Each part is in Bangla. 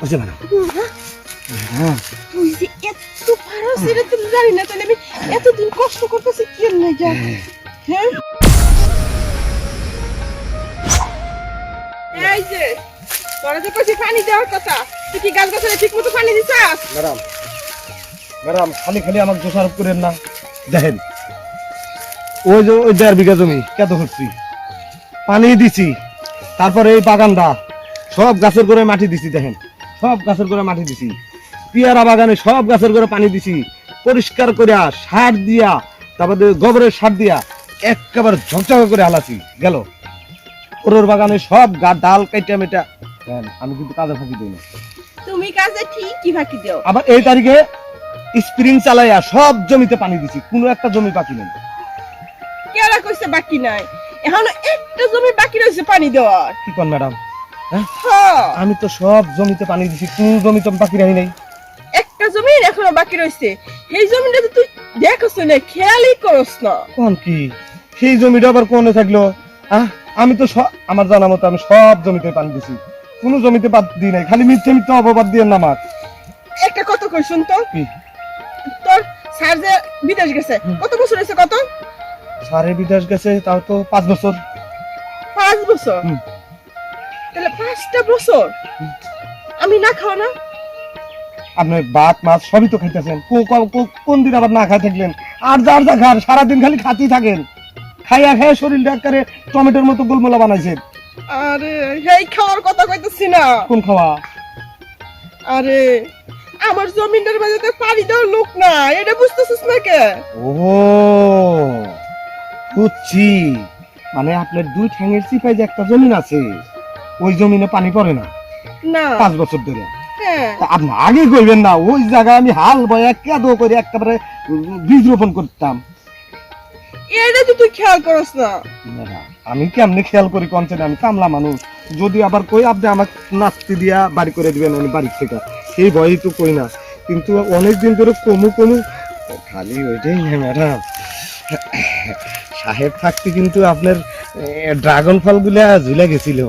বুঝতে পারো হ্যাঁ এত পারো সেটা জানি না তাহলে আমি এতদিন কষ্ট করতেছি কি লাগে? হ্যাঁ। এই যে তোরা যে কইছি পানি দেওয়ার কথা তুই কি গাছ ঠিক মতো পানি দিছাস? ম্যাডাম ম্যাডাম খালি খালি আমাকে দোষারোপ করেন না। দেখেন ওই যে ওই দেড় বিঘা জমি কত করছি পানি দিছি তারপরে এই বাগানটা সব গাছের করে মাটি দিছি দেখেন। সব গাছের গোড়ায় মাটি দিছি। পিয়ারা বাগানে সব গাছের গোড়ায় পানি দিছি। পরিষ্কার করিয়া সার দিয়া তারপরে গোবরের সার দিয়া একেবারে ঝকঝকে করে হালাছি। গেল। ওর বাগানে সব গা ডাল কাইটা মেটা আমি কিন্তু কাজে ফাঁকি দিই না। তুমি কাজে ঠিকই ফাঁকি দাও। আবার এই তারিখে স্প্রিং চালাইয়া সব জমিতে পানি দিছি। কোনো একটা জমি বাকি নেই। কেরা কইছে বাকি নাই। এখনও একটা জমি বাকি রয়েছে পানি দেওয়ার। কি কর ম্যাডাম? আমি তো সব জমিতে পানি দিছি কোনো জমি তো বাকি রাখি নাই। একটা জমি এখনও বাকি রয়েছে সেই জমিটা তো তুই দেখছ না খেয়ালই করস না। কোন কি? সেই জমিটা আবার কোনে থাকল? আমি তো সব আমার জানা মতো আমি সব জমিতে পানি দিছি। কোনো জমিতে বাদ দিই নাই খালি মিথ্যে মিথ্যে অপবাদ দিয়ে না আমার একটা কত কই শুন তো। তোর স্যার যে বিদেশ গেছে কত বছর হয়েছে কত? সারে বিদেশ গেছে তাও তো পাঁচ বছর। পাঁচ বছর? পাঁচটা বছর। আমি না খাওয়া না? আপনি ভাত মাছ সবই তো খাইতেছেন। কোন দিন আবার না খাই থাকলেন? আর যার যা খান সারাদিন খালি খাতেই থাকেন। খাইয়া খাইয়া শরীরটা একেবারে টমেটোর মতো গোলমোলা বানাইছেন আরে খাওয়ার কথা কইতেছি না। কোন খাওয়া? আরে আমার জমিনের মাঝে তো পানি দেওয়ার লোক না। এটা বুঝতেছিস না কে? ও বুঝছি। মানে আপনার দুই ঠ্যাঙের চিপাই যে একটা জমিন আছে। ওই জমিনে পানি পড়ে না। না। পাঁচ বছর ধরে। হ্যাঁ। আপনি আগে কইবেন না ওই জায়গায় আমি হাল বয়া কেদো করে একেবারে বীজ রোপণ করতাম। এটা তো তুই খেয়াল করস না। না, আমি কেমনে খেয়াল করি কনসেন আমি কামলা মানুষ। যদি আবার কই আপনি আমাকে নাচতে দিয়া বাড়ি করে দিবেন আমি বাড়ি থেকে। সেই ভয়ই তো কই না। কিন্তু অনেক দিন ধরে কমু কমু খালি ওইটাই ম্যাডাম। সাহেব থাকতে কিন্তু আপনার ড্রাগন ফলগুলা ঝুলে গেছিল।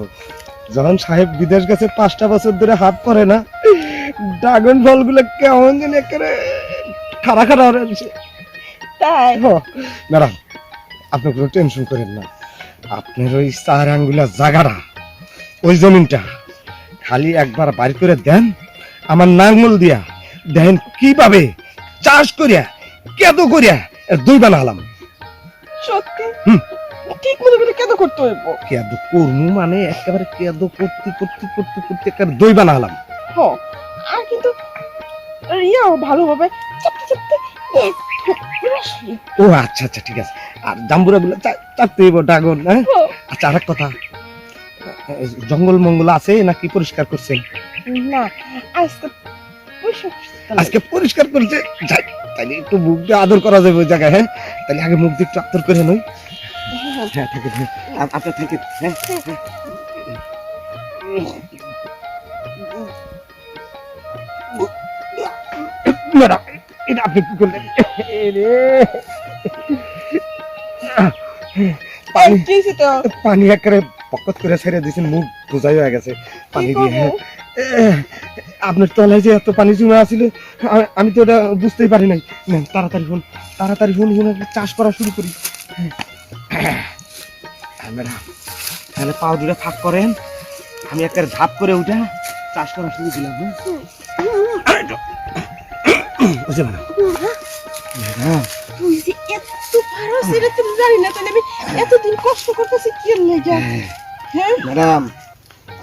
যখন সাহেব বিদেশ গেছে পাঁচটা বছর ধরে হাত পরে না ড্রাগন ফলগুলো কেমন যেন একেবারে খাড়া খাড়া হয়ে গেছে। তাই ও, ম্যাডাম আপনি কোনো টেনশন করেন না আপনার ওই চার আঙ্গুলা জায়গাটা ওই জমিনটা খালি একবার বাড়ি করে দেন আমার নাঙ্গল দিয়া দেখেন কীভাবে চাষ করিয়া কেদ করিয়া দুই দুই বানালাম সত্যি হুম। ঠিক করে কেন করতে হইব? কেদ করমু মানে একেবারে কেদ করতে করতে করতে করতে একেবারে দই বানালাম। হ আর কিন্তু ভালোভাবে চাপতে চাপতে ও আচ্ছা আচ্ছা ঠিক আছে। আর জাম্বুরা চারতে হইব ড্রাগন হ্যাঁ? আচ্ছা আর কথা। জঙ্গল মঙ্গল আছে নাকি পরিষ্কার করছেন? না আজকে আজকে পরিষ্কার করছে? তাহলে একটু মুখ দিয়ে আদর করা যাবে ওই জায়গায় হ্যাঁ? তাহলে আগে মুখ দিয়ে একটু আদর করে নই। হ্যাঁ, হ্যাঁ আপনার থাকে হ্যাঁ। ম্যাডাম এটা আপনি কি করলেন? এরে। পানি একেবারে পকত করে ছেড়ে দিয়েছেন মুখ বোঝাই হয়ে গেছে। পানি দিয়ে হ্যাঁ। আপনার তলায় যে এত পানি জমে আছিল আ- আমি তো ওটা বুঝতেই পারি নাই। তাড়াতাড়ি হন তাড়াতাড়ি হন হন চাষ করা শুরু করি। হ্যাঁ, ম্যাডাম। তাহলে পাও দুটা ফাঁক করেন। আমি একটা ঝাপ করে উঠে চাষ করা শুরু দিলাম হ্যাঁ? বুঝতে ম্যাডাম। তুই যে এত পারো সেটা তো জানি না তাহলে আমি এতদিন কষ্ট করতেছি কি লাগে হ্যাঁ। ম্যাডাম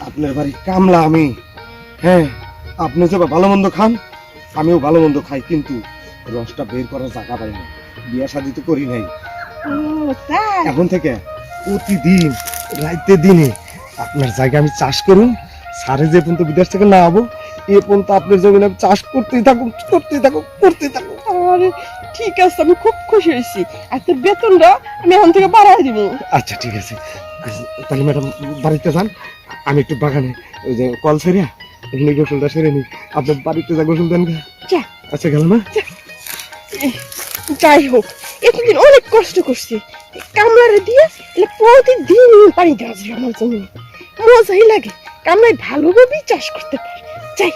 আপনার বাড়ি কামলা আমি। হ্যাঁ আপনি যে ভালো মন্দ খান আমিও ভালো মন্দ খাই কিন্তু রসটা বের করার জায়গা পাই না। বিয়া শাদি তো করি নাই। এখন থেকে প্রতিদিন রাইতে দিনে আপনার জায়গা আমি চাষ করুন সারে যে পর্যন্ত বিদেশ থেকে না হব এ পর্যন্ত আপনার জমিন আমি চাষ করতেই থাকুক করতেই থাকুক করতেই থাকুক। আরে ঠিক আছে আমি খুব খুশি হয়েছি। আর তোর বেতনটা আমি এখন থেকে বাড়াই দিব। আচ্ছা ঠিক আছে। তাহলে ম্যাডাম বাড়িতে যান। আমি একটু বাগানে ওই যে কল সেরিয়া এমনি গোসলটা সেরে নিই। আপনার বাড়িতে যা গোসল দেন যা। আচ্ছা গেল না যাই হোক। এতদিন অনেক কষ্ট করছি। কামলারে দিয়ে এলে প্রতিদিন পানি দেওয়া যায় আমার জন্য। মজাই লাগে কামলায় ভালোভাবেই চাষ করতে পারে। যাই।